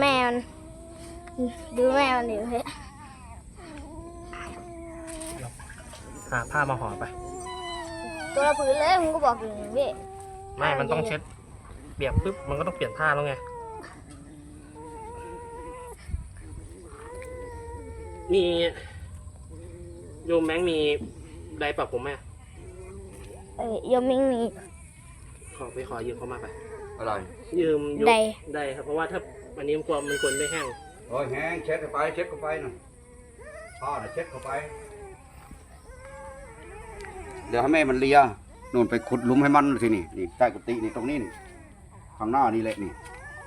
แม่มันดูแม่มันดิเฮ้ยหาผ้ามาห่อไป ตัวละผืนเลยมึงก็บอกอยู่พี่ไม่ มันต้องเช็ดเปียกปุ๊บ มันก็ต้องเปลี่ยนผ้าแล้วไง มีโยมแมงมีไดร์ปรับผมไหมเอ้ยยมมิงมี ขอไปขอยืมเขามาไป อะไร ยืมยกไดได้ครับ เพราะว่าถ้า วันนี้มันกลัวมันควรไม่แห้ง โอ้ยแห้งเช็ดเข้าไปเช็ดเข้าไปน่ะพ่อน่ะเช็ดเข้าไป เดี๋ยวให้แม่มันเลียนู่นไปขุดหลุมให้มันสินี่นี่ใต้กุฏินี่ตรงนี้นี่ข้างหน้านี่แหละนี่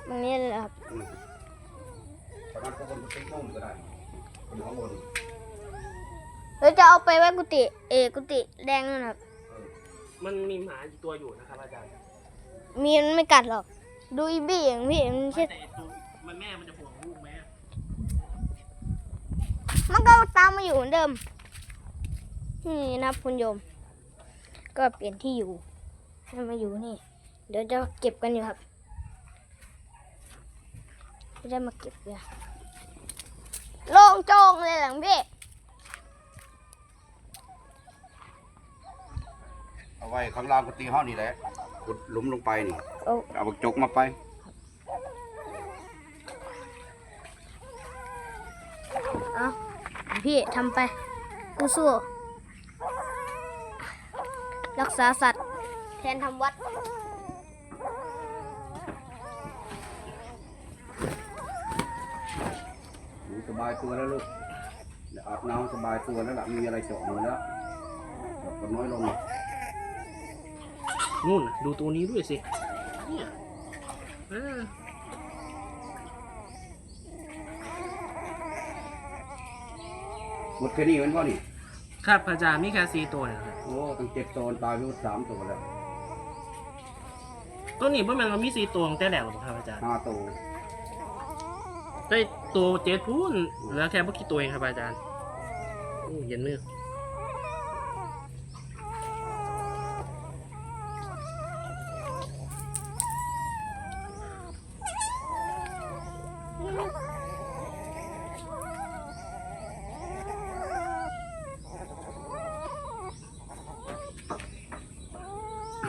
ตรงนี้เลยครับอืมประมาณพวกบนกุฏินุ่มก็ได้คนข้างบนแล้วจะเอาไปไว้กุฏิเอกกุฏิแดงนั่นครับเออมันมีหมาอยู่ตัวอยู่นะครับอาจารย์ มีมันไม่กัดหรอก ดูอีบี้อย่างพี่มันไม่เช็ดแต่ไอ้ตัวมัน แม่มันจะห่วงลูกไหมอะมันก็ตามมาอยู่เหมือนเดิม นี่นะครับคุณโยม ก็เปลี่ยนที่อยู่ ให้มาอยู่นี่ เดี๋ยวจะเก็บกันอยู่ครับจะได้มาเก็บเนี่ยโล่งโจ้งเลยหลังพี่ เอาไว้ข้างล่างกุฏิห้องนี่แหละขุดหลุมลงไปนี่ เอาเอาบักจกมาไป เอา พี่ทำไป กูสู้ รักษาสัตว์ แทนทำวัด หนูสบายตัวแล้วลูกเดี๋ยวอาบน้ำสบายตัวแล้วล่ะมีอะไรเจาะมือแล้วเจาะก็น้อยลงนู่นน่ะดูตัวนี้ด้วยสิเนี่ยเออ หมดแค่นี้มันว่านี่ครับอาจารย์มีแค่สี่ตัวเนี่ยครับโอ้ตั้งเจ็ดตัวตายไปหมดสามตัวแล้วตัวนี้เพื่อนมันมีสี่ตัวตั้งแต่แรกหรอครับอาจารย์ห้าตัวได้ตัวเจ็ดพูนเหลือแค่พวกกี่ตัวเองครับอาจารย์อู้เย็นมือ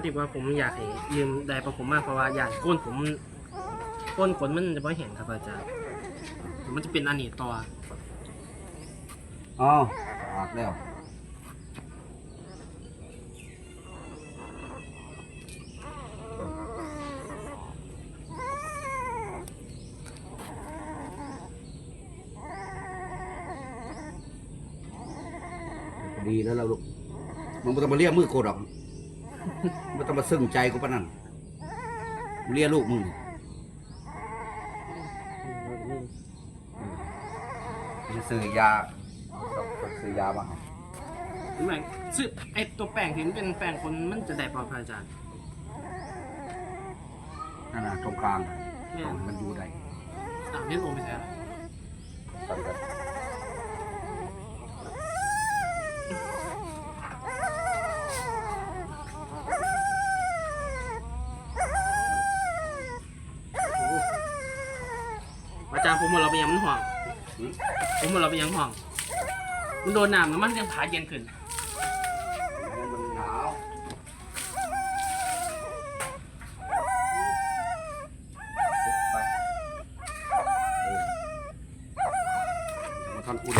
ก็ถือว่าผมอยากให้ยืมได้ประผมมากเพราะว่าอยางก้นผมก้นขนมันจะไม่เห็นครับอาจารย์มันจะเป็นอันนี้ต่ออ๋ออาบแล้วดีแล้วเราลูกมึงไม่ต้องมาเรียกมือโกรธหรอก ไม่ต้องมาซึ้งใจกูปะนั่นมึงเรียกลูกมึงจะซื้อยาต้องซื้อยามาให้ไม่ซึ่งไอตัวแป้งที่มันเป็นแป้งคนมันจะได้ปลอดภัยอาจารย์นั่นน่ะตรงกลางเนี่ยตรงมันอยู่ได้อะเล่นโอไปแท้สั่นกัน อาจารย์ผมว่าเราเป็นยังมันห่วงหืมผมว่าเราเป็นยังห่วง มันโดนน้ำแล้วมันยังขาเย็นขึ้นให้มันหนาวไปเออมาทำอุ่น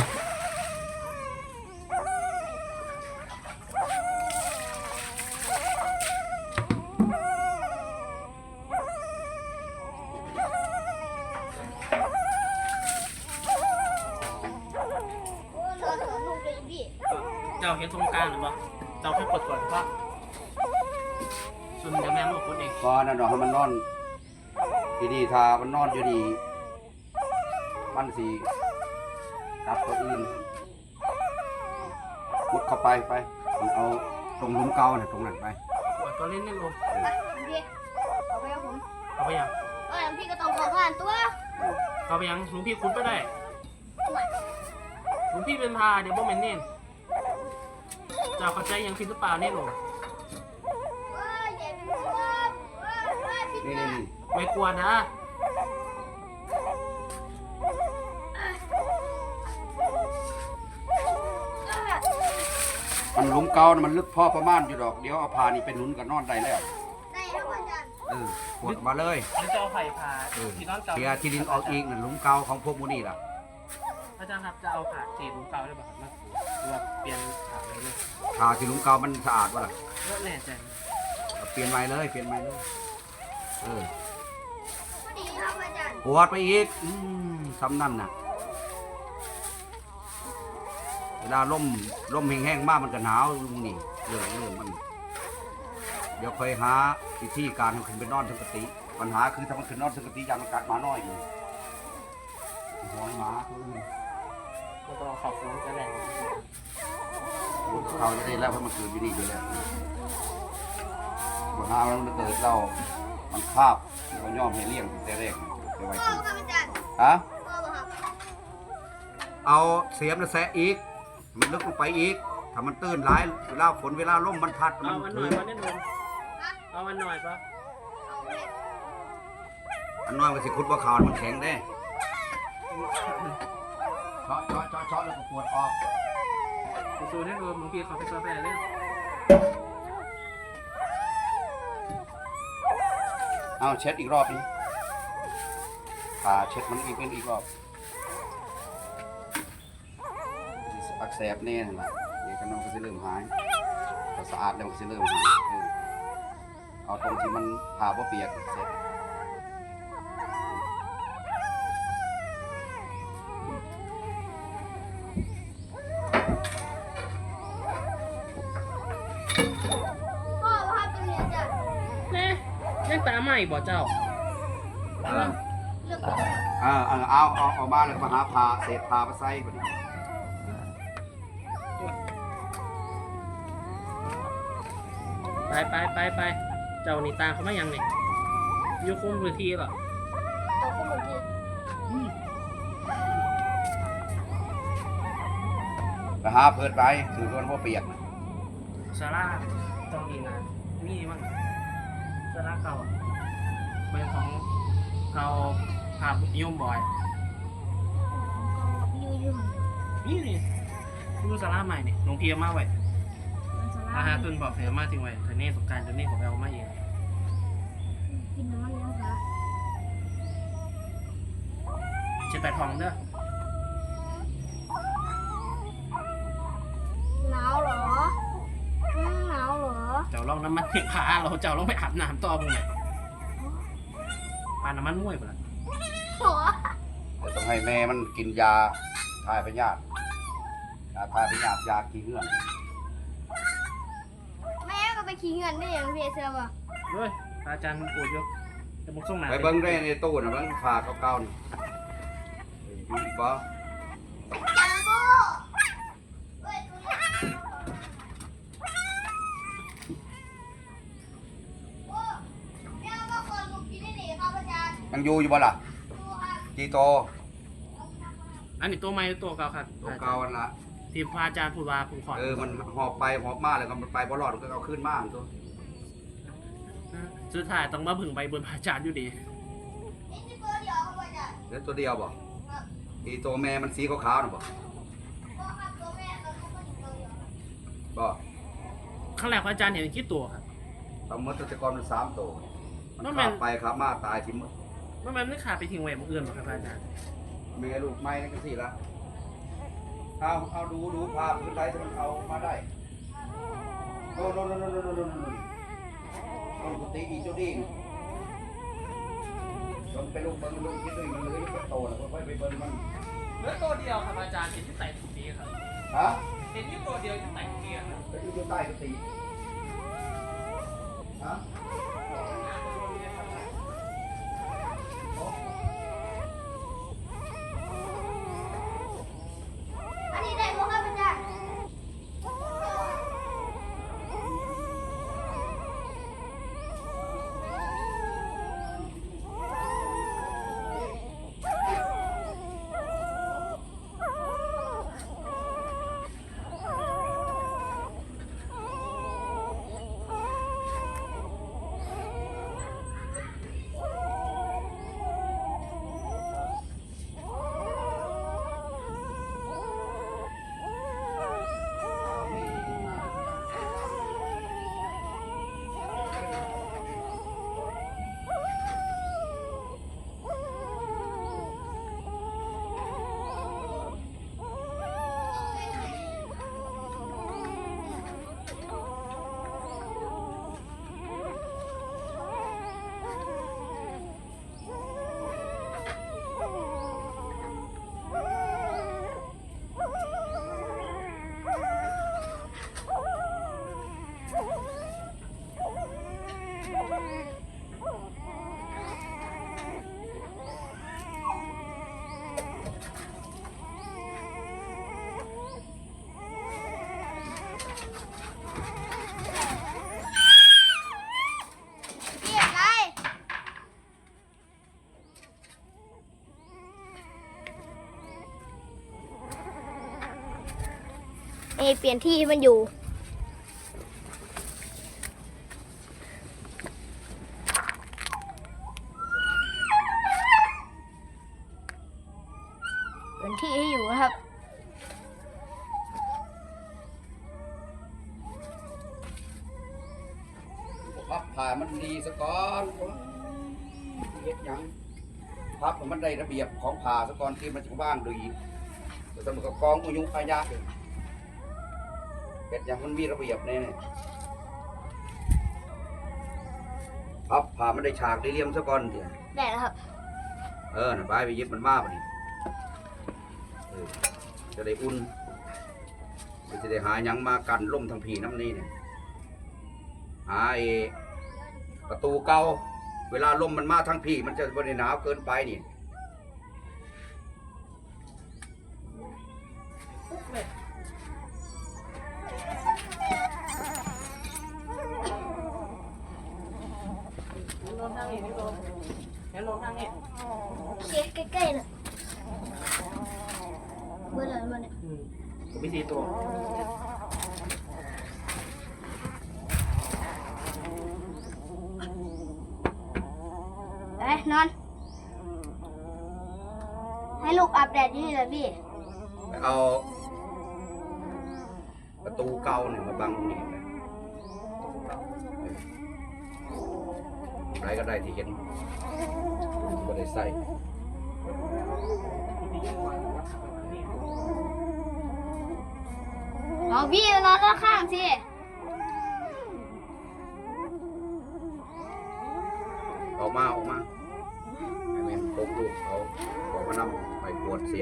โอ้นอนสอนลูกเลยอีบี้ เจ้าเห็นตรงกลางหรือเปล่าเจ้าค่อยกดก่อนว่าส่วนเดี๋ยวแม่ลูกกดเอง ก็นั่นด อกให้มันนอน ทีดีทามันนอนอยู่ดีมันสีกลับตัวอื่นมุดเข้าไปไปมันเอาตรงหลุมเก่าน่ะตรงนั้นไปกดก็เล่นได้ลงไปพี่เอาไปกับผมเอาไปยังเอ้ยพี่ก็ต้องขอผ่านตัวเอาไปยังหลวงพี่คุณก็ได้หลวงพี่เป็นพาเดี๋ยวบ่แม่นเน่นเจ้าเข้าใจยังผิดหรือเปล่าเนี่ยหลวง ว้ายเย็นว้ายว้ายว้ายพี่ นี่นี่นี่ไม่กลัวนะ มันหลุมเก่าน่ะมันลึกพอประมาณอยู่ดอก เดี๋ยวเอาพานี่ไปหนุนกับนอนได้แล้ว ได้ครับอาจารย์เออปวดออกมาเลยแล้วจะเอาไผ่พาเออที่นอนเก่าเสียที่ดินออกอีกนั่นหลุมเก่าของพวกมูนี่ล่ะ อาจารย์ครับจะเอาผ่าเศษหลุมเก่าได้ป่ะครับมาหรือว่าเปลี่ยนผ่าเลยเลยพาที่หลุมเก่ามันสะอาดวะล่ะเลิกแน่ใจเอาเปลี่ยนใหม่เลย เปลี่ยนใหม่เลย เออพอดีครับอาจารย์ปวดไปอีก อืมซ้ำนั่นน่ะ เวลาล่มล่มแห้งๆมากมันก็หนาวลุงนี่เรื่องเรื่องมัน เดี๋ยวค่อยหาวิธีการให้คุณไปนอนถึงกติปัญหาคือถ้ามันขึ้นนอนถึงกติยางมันกัดหมาน้อยอยู่หอยหมาตัวอื่นแล้วก็ขอบคุณจะแรงเขาจะได้แล้วเพราะมันเกิดอยู่นี่อยู่แล้วปัญหามันเกิดเรา มันคาบเราย่อมให้เลี้ยงตั้งแต่แรกจะไว้พ่อถึงครับอาจารย์ฮะพ่อบ่ครับเอาเสียมแล้วแซะอีก มันลึกลงไปอีก ถ้ามันตื้นหลายเวลาฝนเวลาลมมันพัดเอามัวันนหน่ถือยอวันนี้นมเอาวันหน่อยปะเอาเม็ดอันน้อยมันสิคุดว่าขาวมันแข็งได้เชาะเชาะเชาะเชาะแล้วก็ปวดออก สูตรให้ดูมึงพี่ขอไปซอฟแวร์เล่น เอาเช็ดอีกรอบนี้ขาเช็ดมันอีกเป็นอีกรอบอักเสบแน่ยนแหละเดี๋ยวก็น้องก็จะเริ่มหายพอสะอาดแล้วก็จะเริ่มหายเอาตรงที่มันผ่าบ่เปียกเสร็จ บ่เจ้าเออเลือกก่อนเออเออเอาเอาเออกมาแล้วก็หาผ่าเศษผ่ามาใส่ก่อนไปไปไปไปเจ้านี่ตาเขาไม่ยังเนี่ยอยุคุมพื้นที่เหรอเอาคู่มือทีไปหาเพิดไปถือว่าบ่เปียกนะซาร่าตรงนี้นะมีมั้งซาร่าเก่าอะ ภาพนิยมบ่อยยูยูนี่นี่ดูซาร่าใหม่นี่หลวงพี่เอามาไว้อาหารตุนบอกเสือมาจริงไว้เธอเน่สงกรารจนนี่ผมเอามาเองกินน้ำมันยังคะเช็ดแต่ทองเด้อหนาวเหรออืมหนาวเหรอเจ้าลองน้ำมันพาเราเจ้าลองไปอาบน้ำต่อมึงหน่อยปาน้ำมันม่วยไปละโหัวแต่ต้องให้แม่มันกินยาทายพยาธิยาทายพยาธิยาขี้เหื่อนแม่ก็ไปขี้เงินได้อย่างพี่เสือป่ะด้วยอาจารย์มันปวดเยอะจะมุกส่งหนาไปเบิ้งได้ในตู้นะเบิ้งผ่าเก่าๆนี่ดูดีป่ะจังโก้เฮ้ยตัวนี้โอ้แม่มาคนลูกกินได้ดีครับอาจาร ย์ยังอยู่อยู่บ่ล่ะดูครับจีโตอันนี้ตัวใหม่หรือตัวเก่าครับตัวเก่าอันละที่พระอาจารย์พูดว่าผมขอเออมันหอบไปหอบมาแล้วก็มันไปบ่รอดมันก็เอาขึ้นมาอันตัวสุดท้ายต้องมาผึ่งไปบนพระอาจารย์อยู่ดีนี่คือตัวเดียวครับอาจารย์แล้วตัวเดียวบ่ครับอีตัวแม่มันสีขาวๆน่ะบ่พ่อครับตัวแม่ตัวลูกก็อยู่ตัวเดียวก็ครั้งแรกพระอาจารย์เห็นกี่ตัวครับทั้งหมดตัวแต่ก่อนมันสามตัวมันนั่นแม่ขันบไปขับมาตายทิ่ม เมื่อมันไม่ขาไปทิ้งไว้เมื่อเอื่อนหรอครับอาจารย์เมลูกไม้นั่นก็สิละเอาเอาดูดูภาพพื้นไรที่มันเอามาได้โน่นโน่นโน่นโน่นโน่นโน่นโน่นกุฏิอีจุดีนจนไปลูกเบิ้งลูกคิดด้วยมันเลยก็โตแล้วก็ค่อยไปเบิ้งมันเหลือตัวเดียวครับอาจารย์เห็นที่ใส่ถุงนี้ครับฮะเห็นอยี่ตัวเดียวที่ใส่ถุงนี้ครับ ไปอยู่ใต้กุฏิฮะ เปลี่ยนที่มันอยู่ เปลี่ยนที่ให้อยู่ครับพับผ่ามันดีซะก่อนเฮ็ดยังพับมันได้ระเบียบของผ่าซะก่อนที่มันจะว่างดีแต่สมมุติกับกองอุยุอายะเอง เฮ็ดหยังมันมีระเบียบแน่พับผ่ามันได้ฉากได้เหลี่ยมซะก่อนเดี๋ยวได้แล้วครับ เออน่ะบายไปยึดมันมาบ่นี่เออจะได้อุ่นมันจะได้หาหยังมากันล่มทางผีน้ำนี่เนี่ยหาไอ้ประตูเก่าเวลาลมมันมาทางผีมันจะบริหนาวเกินไปนี่ เห็น ลงทางนี้พี่โดเห็นลงทางนี้เช็คใกล้ๆน่ะเบอร์อะไรมาเนี่ยอืมผมมีสี่ตัวไปนอน ให้ลูกอาบแดดอยู่นี่เลยพี่ เอา ประตูเก่าเนี่ยมาบังตรงนี้นะอะ ไรก็ได้ที่เห็นก็ได้ใส่เอาพี่นอนด้านข้างสิออกมาออกมาให้แม่นพกลูกเขาบอกว่านำไปปวดเสีย